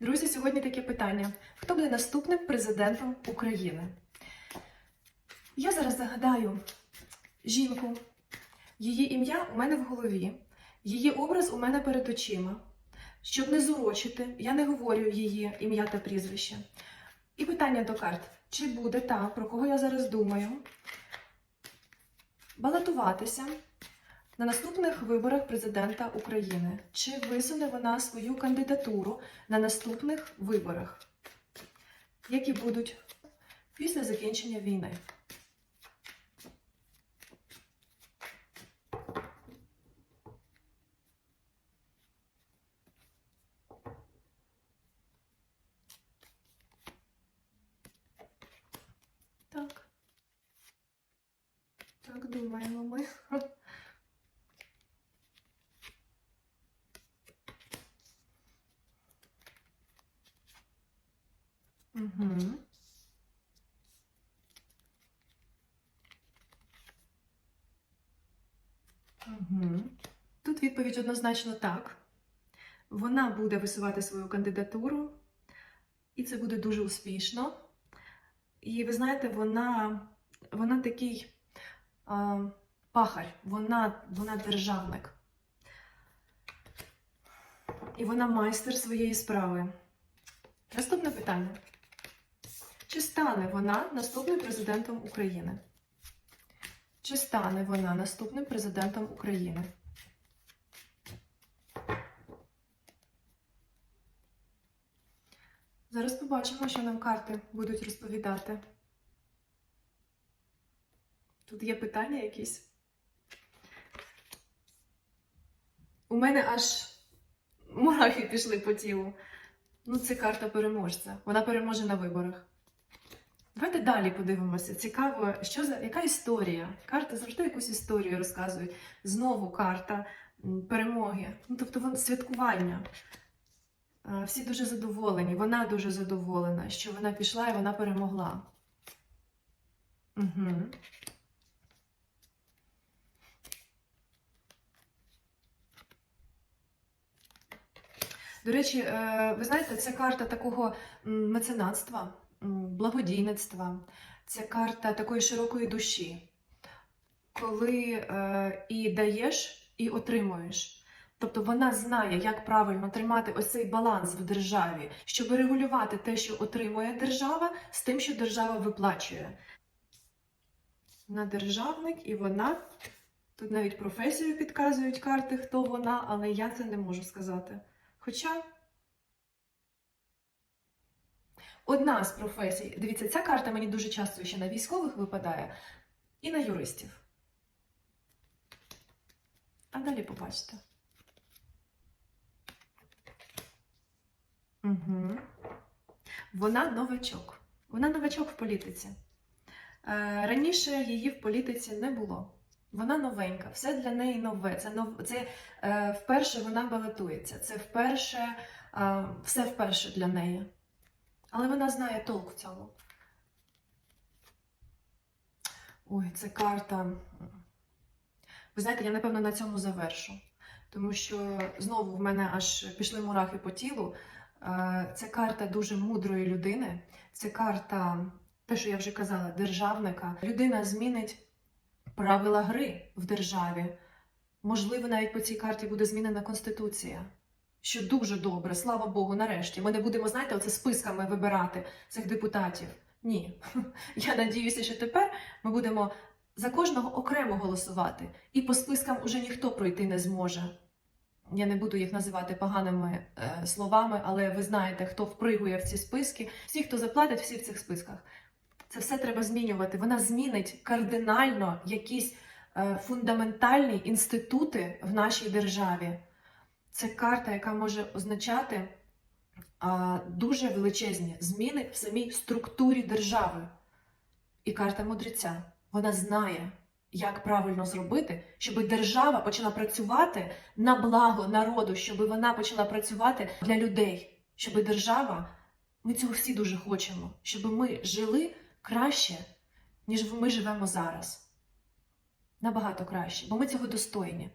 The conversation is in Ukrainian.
Друзі, сьогодні таке питання: хто буде наступним президентом України? Я зараз загадаю жінку. Її ім'я у мене в голові, її образ у мене перед очима. Щоб не зурочити, я не говорю її ім'я та прізвище. І питання до карт: чи буде та, про кого я зараз думаю, балотуватися на наступних виборах президента України? Чи висуне вона свою кандидатуру на наступних виборах, які будуть після закінчення війни? Так. Так думаємо ми. Угу. Угу. Тут відповідь однозначно так. Вона буде висувати свою кандидатуру, і це буде дуже успішно. І ви знаєте, вона, вона такий а, пахар, вона, вона державник. І вона майстер своєї справи. Наступне питання. Чи стане вона наступним президентом України? Чи стане вона наступним президентом України? Зараз побачимо, що нам карти будуть розповідати. Тут є питання якісь. У мене аж мурахи пішли по тілу. Ну, це карта переможця. Вона переможе на виборах. Давайте далі подивимося. Цікаво, що за яка історія? Карти завжди якусь історію розказують. Знову карта перемоги. Ну, тобто святкування. Е, Всі дуже задоволені. Вона дуже задоволена, що вона пішла і вона перемогла. Угу. До речі, е, ви знаєте, це карта такого меценатства, благодійництва, це карта такої широкої душі, коли е, і даєш, і отримуєш. Тобто вона знає, як правильно тримати ось цей баланс в державі, щоб регулювати те, що отримує держава, з тим, що держава виплачує. Вона державник, і вона. Тут навіть професію підказують карти, хто вона, але я це не можу сказати. Хоча одна з професій, дивіться, ця карта мені дуже часто ще на військових випадає і на юристів. А далі побачите. Угу. Вона новачок. Вона новачок в політиці. Е, раніше її в політиці не було. Вона новенька, все для неї нове. Це нов... це е, вперше вона балотується. Це вперше, е, все вперше для неї. Але вона знає толк в цьому. Ой, це карта. Ви знаєте, я напевно на цьому завершу. Тому що знову в мене аж пішли мурахи по тілу. Це карта дуже мудрої людини. Це карта, те, що я вже казала, державника. Людина змінить правила гри в державі. Можливо, навіть по цій карті буде змінена конституція. Що дуже добре, слава Богу, нарешті. Ми не будемо, знаєте, оце списками вибирати цих депутатів. Ні. Я надіюся, що тепер ми будемо за кожного окремо голосувати, і по спискам уже ніхто пройти не зможе. Я не буду їх називати поганими е, словами, але ви знаєте, хто впригує в ці списки. Всі, хто заплатить, всі в цих списках. Це все треба змінювати. Вона змінить кардинально якісь е, фундаментальні інститути в нашій державі. Це карта, яка може означати а, дуже величезні зміни в самій структурі держави. І карта мудреця. Вона знає, як правильно зробити, щоб держава почала працювати на благо народу, щоб вона почала працювати для людей, щоб держава, ми цього всі дуже хочемо, щоб ми жили краще, ніж ми живемо зараз. Набагато краще, бо ми цього достойні.